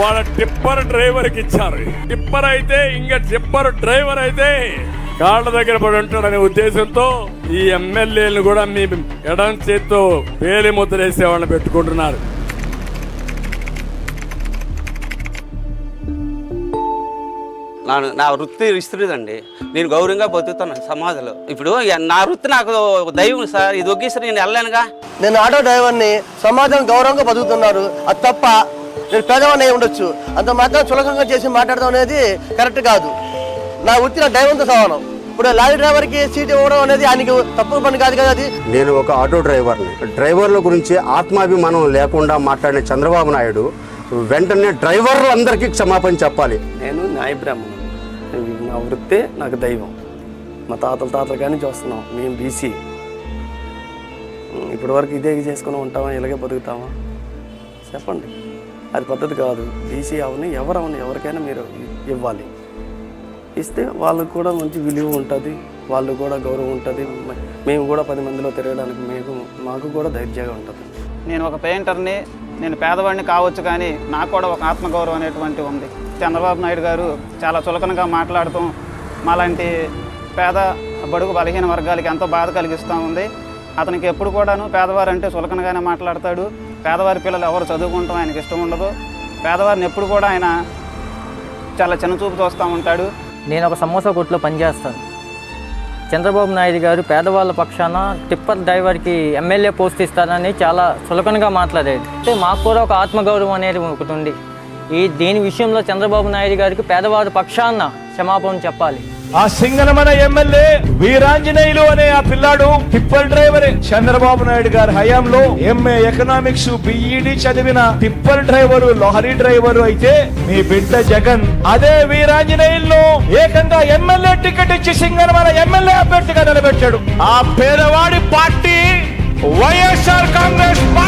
వాళ్ళ టిప్పర్ డ్రైవర్కి ఇచ్చారు. టిప్పర్ అయితే ఇంకా టిప్పర్ డ్రైవర్ అయితే కాళ్ళ దగ్గర పడి ఉంటాడనే ఉద్దేశంతో ఈ ఎమ్మెల్యేలను కూడా మీ ఎడం చేత్తో వేలి ముద్రేసే వాళ్ళని పెట్టుకుంటున్నారు. నా నా వృత్తి ఇస్తుందండి నేను గౌరవంగా బతుకుతాను సమాజంలో. ఇప్పుడు నా వృత్తి నాకు దైవం సార్. ఇది ఒకేసారి నేను వెళ్ళలేనుగా. నేను ఆటో డ్రైవర్ని సమాజం గౌరవంగా బతుకుతున్నారు. అది తప్ప నేను పేదవాడిని అయి ఉండొచ్చు. అంత మాత్రం చులకంగా చేసి మాట్లాడడం అనేది కరెక్ట్ కాదు. నా వృత్తి నా దైవంతో సమానం. ఇప్పుడు లారీ డ్రైవర్కి సీట్ ఇవ్వడం అనేది ఆయనకి తప్పు పని కాదు కదా అది? నేను ఒక ఆటో డ్రైవర్ని. డ్రైవర్ల గురించి ఆత్మాభిమానం లేకుండా మాట్లాడిన చంద్రబాబు నాయుడు వెంటనే డ్రైవర్లందరికీ క్షమాపణ చెప్పాలి. నేను న్యాయ బ్రాహ్మణుడు. నా వృత్తే నాకు దైవం. మా తాతల తాతలు కానీ చూస్తున్నాం. మేము బీసీ. ఇప్పటి వరకు ఇదే చేసుకుని ఉంటామా? ఇలాగే బతుకుతామా? చెప్పండి. అది పద్ధతి కాదు. బీసీ అవని ఎవరు అవని ఎవరికైనా మీరు ఇవ్వాలి. ఇస్తే వాళ్ళకు కూడా మంచి విలువ ఉంటుంది వాళ్ళు కూడా గౌరవం ఉంటుంది. మేము కూడా పది మందిలో తిరగడానికి మేము మాకు కూడా ధైర్యంగా ఉంటుంది. నేను ఒక పెయింటర్ని నేను పేదవాడిని కావచ్చు కానీ నాకు కూడా ఒక ఆత్మగౌరవం అనేటువంటి ఉంది. చంద్రబాబు నాయుడు గారు చాలా చులకనగా మాట్లాడటం మాలాంటి పేద బడుగు బలహీన వర్గాలకి ఎంతో బాధ కలిగిస్తూ ఉంది. అతనికి ఎప్పుడు కూడాను పేదవారంటే చులకనగానే మాట్లాడతాడు. పేదవారి పిల్లలు ఎవరు చదువుకుంటాం ఆయనకి ఇష్టం ఉండదు. పేదవారిని ఎప్పుడు కూడా ఆయన చాలా చిన్నచూపు చూస్తూ ఉంటాడు. నేను ఒక సమోసా కొట్లో పనిచేస్తాను. చంద్రబాబు నాయుడు గారు పేదవాళ్ళ పక్షాన టిప్పర్ డ్రైవర్కి ఎమ్మెల్యే పోస్ట్ ఇస్తారని చాలా చులకనగా మాట్లాడేది అంటే మాకు కూడా ఒక ఆత్మగౌరవం అనేది ఒకటి ఉంది. ఈ దీని విషయంలో చంద్రబాబు నాయుడు గారికి పేదవారి పక్షాన క్షమాపణ చెప్పాలి. ఆ సింగనమన ఎమ్మెల్యే వీరాంజనేయులు అనే ఆ పిల్లాడు టిప్పర్ డ్రైవర్. చంద్రబాబు నాయుడు గారి హయాంలో ఎంఏ ఎకనామిక్స్ బిఈడి చదివిన టిప్పర్ డ్రైవరు లారీ డ్రైవరు అయితే మీ బిడ్డ జగన్. అదే వీరాంజనేయులను ఏకంగా ఎమ్మెల్యే టికెట్ ఇచ్చి సింగనమన ఎమ్మెల్యే అభ్యర్థిగా నిలబెట్టాడు. ఆ పేదవాడి పార్టీ వైఎస్ఆర్ కాంగ్రెస్ పార్టీ